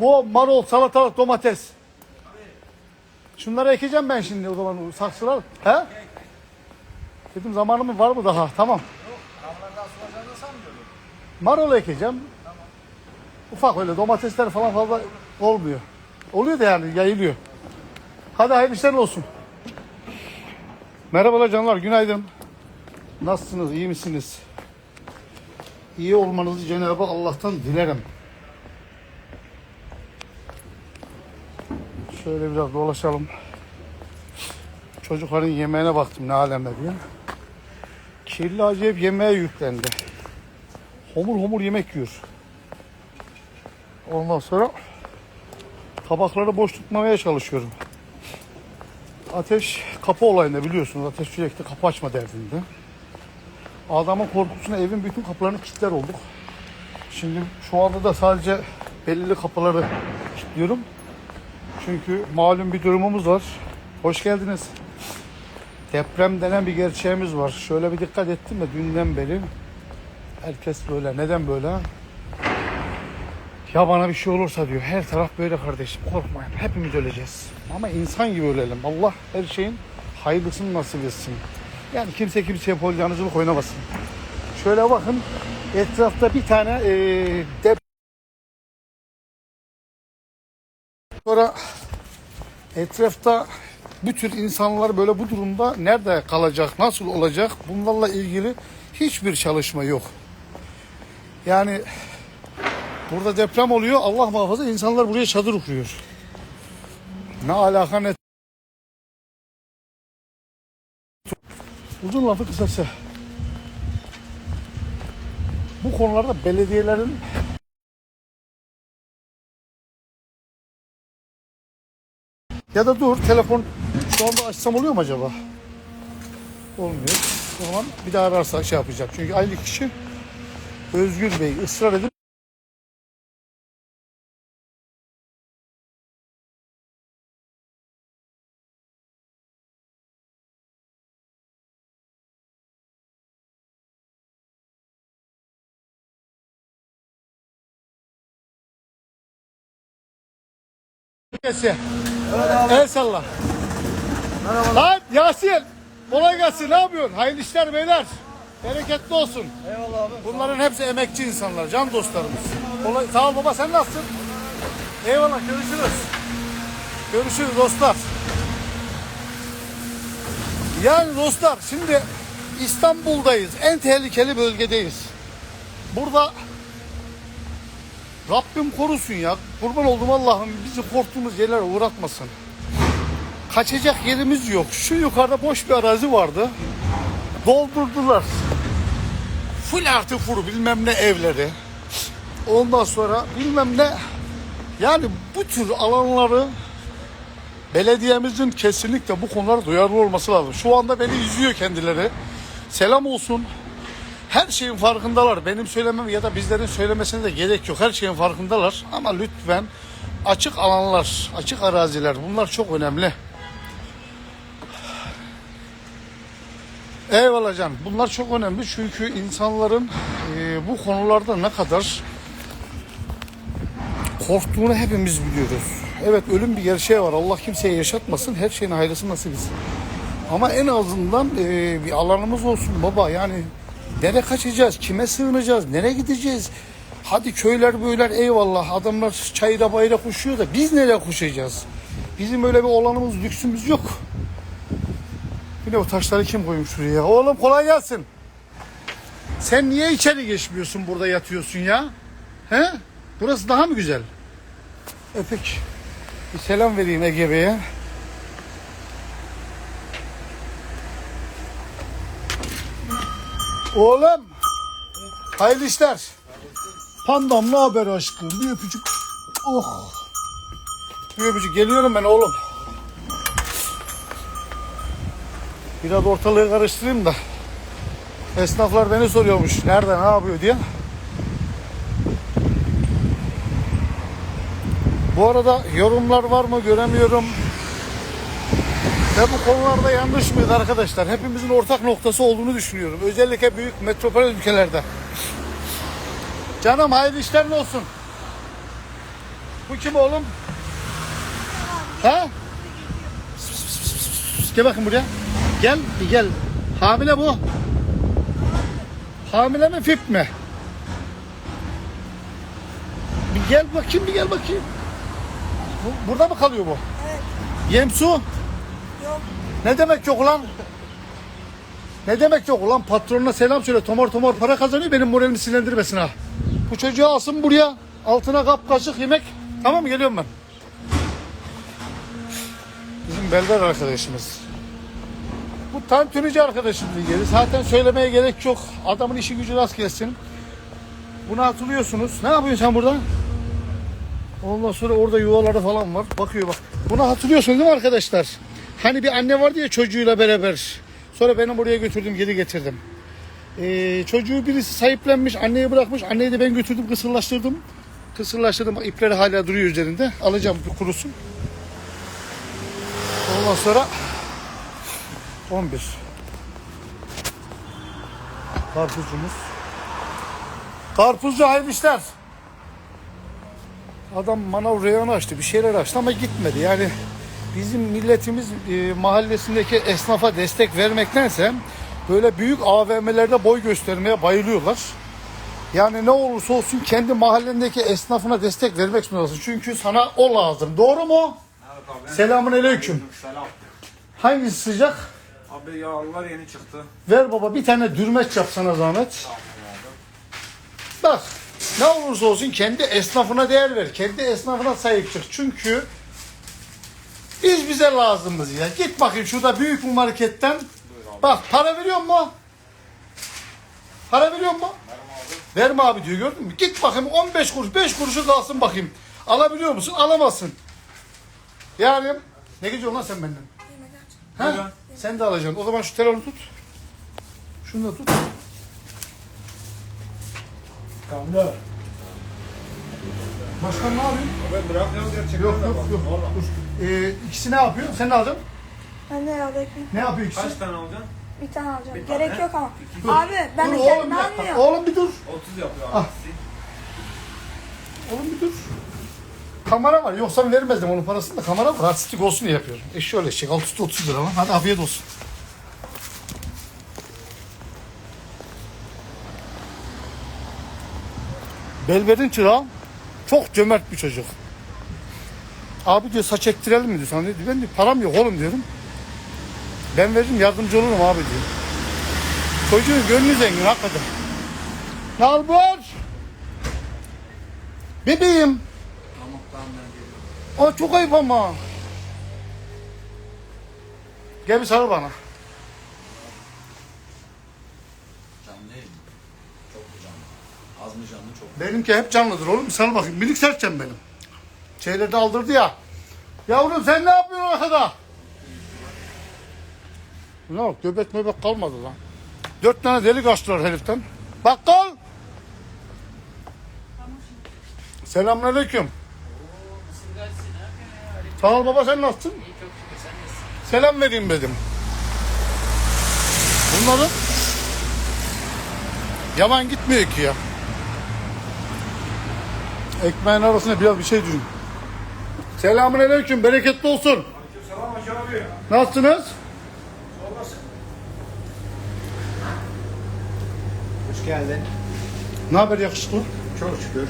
Bu marul, salatalık, domates. Şunları ekeceğim ben şimdi o zaman saksılar. He? Dedim zamanım var mı daha? Tamam. Marul ekeceğim. Ufak öyle domatesler falan fazla olmuyor. Oluyor da yani yayılıyor. Hadi hayırlı işler olsun. Merhabalar canlar, günaydın. Nasılsınız, iyi misiniz? İyi olmanızı Cenab-ı Allah'tan dilerim. Şöyle biraz dolaşalım. Çocukların yemeğine baktım ne alemde diye. Kirli acayip yemeğe yüklendi. Homur homur yemek yiyor. Ondan sonra tabakları boş tutmamaya çalışıyorum. Ateş kapı olayında biliyorsunuz. Ateş sürekli kapı açma derdinde. Adamın korkusuna evin bütün kapılarını kilitler olduk. Şimdi şu anda da sadece belirli kapıları kilitliyorum. Çünkü malum bir durumumuz var. Hoş geldiniz. Deprem denen bir gerçeğimiz var. Şöyle bir dikkat ettim de dünden beri herkes böyle. Neden böyle? Ya bana bir şey olursa diyor. Her taraf böyle kardeşim. Korkmayın. Hepimiz öleceğiz. Ama insan gibi ölelim. Allah her şeyin hayırlısını nasip etsin. Yani kimse kimseye polyanıcılık oynamasın. Şöyle bakın. Etrafta bir tane eee dep Sonra etrafta bu tür insanlar böyle bu durumda nerede kalacak, nasıl olacak bunlarla ilgili hiçbir çalışma yok. Yani burada deprem oluyor Allah muhafaza insanlar buraya çadır kuruyor. Ne alaka ne Uzun lafı kısası. Bu konularda belediyelerin Ya da dur telefon şu anda açsam oluyor mu acaba? Olmuyor. O zaman bir daha ararsa şey yapacak. Çünkü aynı kişi Özgür Bey ısrar edip Neyse. El salla. Lan Yasin. Kolay gelsin. Ne yapıyorsun? Hayırlı işler beyler. Bereketli olsun. Eyvallah abi. Bunların hepsi emekçi insanlar. Can dostlarımız. Kolay. Sağ ol baba sen nasılsın? Eyvallah görüşürüz. Görüşürüz dostlar. Yani dostlar şimdi İstanbul'dayız. En tehlikeli bölgedeyiz. Burada Rabbim korusun ya. Kurban oldum Allah'ım bizi korktuğumuz yerlere uğratmasın. Kaçacak yerimiz yok. Şu yukarıda boş bir arazi vardı. Doldurdular. Full artı furu bilmem ne evleri. Ondan sonra bilmem ne. Yani bu tür alanları belediyemizin kesinlikle bu konulara duyarlı olması lazım. Şu anda beni izliyor kendileri. Selam olsun. Her şeyin farkındalar. Benim söylemem ya da bizlerin söylemesine de gerek yok. Her şeyin farkındalar. Ama lütfen açık alanlar, açık araziler bunlar çok önemli. Eyvallah can. Bunlar çok önemli çünkü insanların e, bu konularda ne kadar korktuğunu hepimiz biliyoruz. Evet ölüm bir gerçeği var. Allah kimseye yaşatmasın. Her şeyin hayırlısı nasip etsin. Ama en azından e, bir alanımız olsun baba. Yani nereye kaçacağız? Kime sığınacağız? Nereye gideceğiz? Hadi köyler böyler eyvallah. Adamlar çayıra bayıra koşuyor da biz nereye koşacağız? Bizim öyle bir olanımız, lüksümüz yok. Bir de o taşları kim koymuş şuraya? Oğlum kolay gelsin. Sen niye içeri geçmiyorsun burada yatıyorsun ya? He? Burası daha mı güzel? Öpük. Bir selam vereyim Ege Bey'e. Oğlum. Hayırlı işler. Pandam ne haber aşkım? Bir öpücük. Oh. Bir öpücük. Geliyorum ben oğlum. Biraz ortalığı karıştırayım da. Esnaflar beni soruyormuş. Nerede ne yapıyor diye. Bu arada yorumlar var mı göremiyorum. Ve bu konularda yanlış mıyız arkadaşlar? Hepimizin ortak noktası olduğunu düşünüyorum. Özellikle büyük metropol ülkelerde. Canım hayırlı işler olsun. Bu kim oğlum? Ha? Gel bakın buraya. Gel, bir gel. Hamile bu. Hamile mi, fip mi? Bir gel bakayım, bir gel bakayım. Bu, burada mı kalıyor bu? Evet. Yemsu? Ne demek yok ulan? Ne demek yok ulan? Patronuna selam söyle. Tomar tomar para kazanıyor. Benim moralimi sinirlendirmesin ha. Bu çocuğu alsın buraya. Altına kap kaşık yemek. Tamam mı? Geliyorum ben. Bizim Belber arkadaşımız. Bu tantunici arkadaşımızın yeri. Zaten söylemeye gerek yok. Adamın işi gücü rast gelsin. Bunu hatırlıyorsunuz. Ne yapıyorsun sen burada? Ondan sonra orada yuvaları falan var. Bakıyor bak. Bunu hatırlıyorsunuz değil mi arkadaşlar? Hani bir anne vardı ya çocuğuyla beraber. Sonra benim buraya götürdüm geri getirdim. Ee, çocuğu birisi sahiplenmiş, anneyi bırakmış. Anneyi de ben götürdüm, kısırlaştırdım. Kısırlaştırdım, ipleri hala duruyor üzerinde. Alacağım bir kurusun. Ondan sonra 11. Karpuzumuz. Karpuzcu hayırlı. Adam manav reyonu açtı, bir şeyler açtı ama gitmedi. Yani bizim milletimiz e, mahallesindeki esnafa destek vermektense böyle büyük AVM'lerde boy göstermeye bayılıyorlar. Yani ne olursa olsun kendi mahallendeki esnafına destek vermek zorundasın. Çünkü sana o lazım. Doğru mu? Evet abi. Selamun aleyküm. Selam. Hangisi sıcak? Abi yağlılar yeni çıktı. Ver baba bir tane dürmeç yap sana zahmet. Bak ne olursa olsun kendi esnafına değer ver. Kendi esnafına sahip çık. Çünkü biz bize lazımız ya. Git bakayım şurada büyük bir marketten. Bak para veriyor mu? Para veriyor mu? Verme abi diyor gördün mü? Git bakayım 15 kuruş 5 kuruşu kalsın bakayım. Alabiliyor musun? Alamazsın. Yani ne gidiyorsun lan sen benden? Ha? Sen de alacaksın. O zaman şu telefonu tut. Şunu da tut. Tamam. Başkan ne yapıyorsun? Ben bırakmıyorum gerçekten. Yok yok yok. Dur. Ee, ikisi ne yapıyor? Sen ne alacaksın? Ben de herhalde. Ne yapıyor ikisi? Kaç tane alacaksın? Bir tane alacağım. tane. Gerek yok ama. Abi ben dur de oğlum kendim bir almıyorum. Oğlum bir dur. 30 yapıyor Ah. abi. Oğlum bir dur. Kamera var. Yoksa vermezdim onun parasını da. Kamera var. Artistik olsun diye yapıyorum. E şöyle çek. Alt üstü 30 lira lan. Hadi afiyet olsun. Belber'in çırağı çok cömert bir çocuk. Abi diyor saç ektirelim mi diyor sana. diyor. Ben diyor param yok oğlum diyorum. Ben veririm yardımcı olurum abi diyor. Çocuğun gönlü zengin hakikaten. Haber? Bebeğim. Tamam. Aa çok ayıp ama. Gel bir sarıl bana. Canlı. Çok canlı? Az mı canlı çok mu? Benimki hep canlıdır oğlum. Sarıl bakayım. Minik serçem benim. Şeyleri de aldırdı ya. Yavrum sen ne yapıyorsun arkada? Ne yok göbek möbek kalmadı lan. Dört tane delik açtılar heriften. Bakkal. Selamünaleyküm. Sağ ol baba sen nasılsın? Selam vereyim dedim. Bunların yalan gitmiyor ki ya. Ekmeğin arasına biraz bir şey düşün. Selamünaleyküm, bereketli olsun. Selam Hacı abi. Nasılsınız? Hoş geldin. Ne haber yakışıklı? Çok şükür.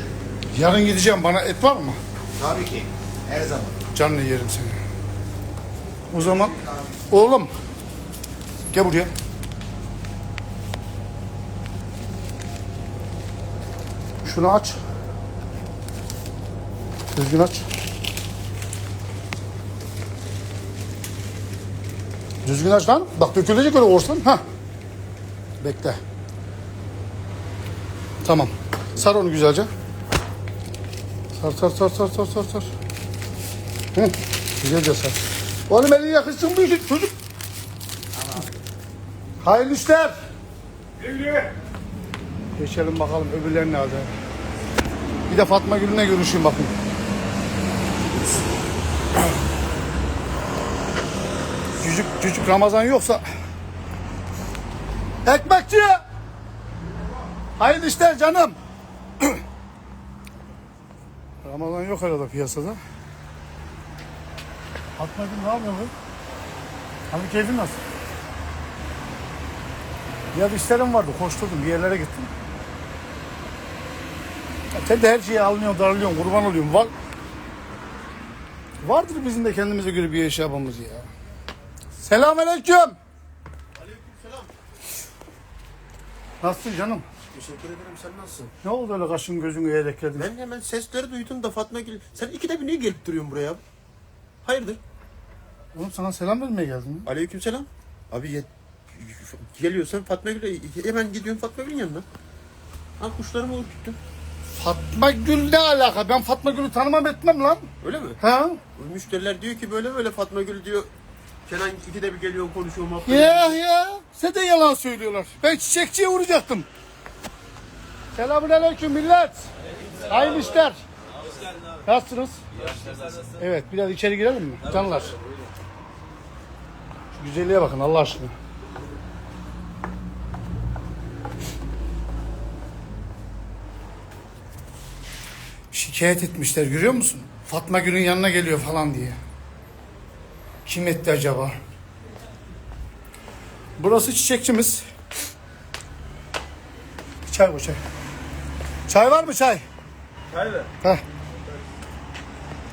Yarın gideceğim, bana et var mı? Tabii ki. Her zaman. Canlı yerim seni. O zaman, oğlum, gel buraya. Şunu aç. Düzgün aç. Düzgün aç lan. Bak dökülecek öyle olursan. Ha. Bekle. Tamam. Sar onu güzelce. Sar sar sar sar sar sar sar. Hı. Güzelce sar. Oğlum elini yakışsın bu işin çocuk. Hayırlı işler. Güle Geçelim bakalım öbürleri ne alacak. Bir de Fatma Gül'üne görüşeyim bakayım. Cücük, cücük Ramazan yoksa... Ekmekçi! Hayırlı işler canım. Ramazan yok herhalde piyasada. Fatma Gül ne yapıyor bu? Abi keyfin nasıl? Ya işlerim vardı, koşturdum, bir yerlere gittim. Sen de her şeyi alınıyorsun, darılıyorsun, kurban oluyorsun. Var... Vardır bizim de kendimize göre bir yaşamımız ya. Selamünaleyküm. Selam. Nasılsın canım? Teşekkür ederim. Sen nasılsın? Ne oldu öyle kaşın gözün eğerek geldin? Ben hemen sesleri duydum da Fatma Gül. Sen ikide bir niye gelip duruyorsun buraya? Hayırdır? Oğlum sana selam vermeye geldim. Aleykümselam. Abi ye- geliyorsan Fatma Gül'e hemen gidiyorsun Fatma Gül'ün yanına. Al kuşlarımı ürküttüm. Fatma Gül ne alaka? Ben Fatma Gül'ü tanımam etmem lan. Öyle mi? Ha? Müşteriler diyor ki böyle böyle Fatma Gül diyor. Kenan ikide bir geliyor konuşuyor muhabbet. Ya ya. Size de yalan söylüyorlar. Ben çiçekçiye vuracaktım. Selamun aleyküm millet. Hayırlı işler. Nasılsınız? Evet biraz içeri girelim mi? Canlar. Şu güzelliğe bakın Allah aşkına. Şikayet etmişler görüyor musun? Fatma Gül'ün yanına geliyor falan diye. Kim etti acaba? Burası çiçekçimiz. Çay bu çay. Çay var mı çay? Çay ver. Heh.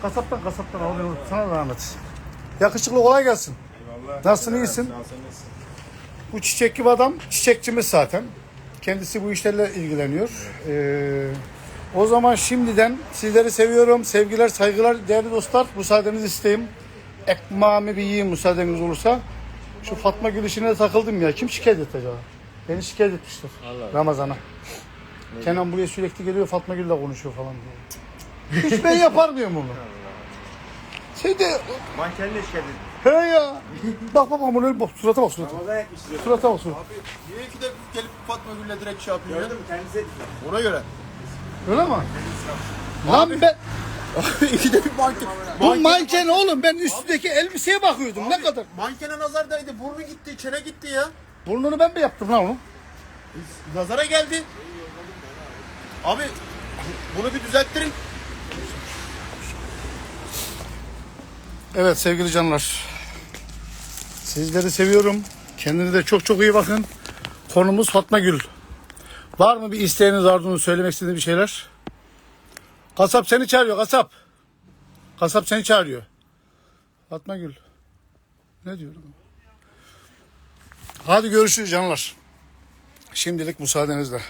Kasaptan kasaptan al ben sana da rahmet. Yakışıklı kolay gelsin. Eyvallah. Nasılsın, iyisin? Nasılsın? Bu çiçekçi bir adam çiçekçimiz zaten. Kendisi bu işlerle ilgileniyor. Ee, o zaman şimdiden sizleri seviyorum. Sevgiler, saygılar değerli dostlar. Müsaadenizi isteyeyim. Ekmeğimi bir yiyeyim müsaadeniz olursa. Şu Fatma Gül işine de takıldım ya. Kim şikayet etti acaba? Beni şikayet etmişler. Ramazan'a. Kenan buraya sürekli geliyor Fatma Gül'le konuşuyor falan diye. Hiç ben yapar mıyım bunu? Sen de Mankenle şikayet he ya. Bak bak bak bunu bak. Surata bak surata. Ramazan. Surata bak surata. Abi niye ikide bir gelip Fatma Gül'le direkt şey yapıyor ya? Gördün mü kendisi etti. Ona göre. Öyle mi? Lan ben ikide bir manken. bu manken oğlum ben üstündeki elbiseye bakıyordum ne kadar. Mankene nazar değdi. Burnu gitti, çene gitti ya. Burnunu ben mi yaptım lan onu? Nazara geldi. Abi bunu bir düzelttirin. Evet sevgili canlar. Sizleri seviyorum. Kendinize de çok çok iyi bakın. Konumuz Fatma Gül. Var mı bir isteğiniz arzunuz söylemek istediğiniz bir şeyler? Kasap seni çağırıyor kasap. Kasap seni çağırıyor. Fatma Gül. Ne diyorum? Hadi görüşürüz canlar. Şimdilik müsaadenizle.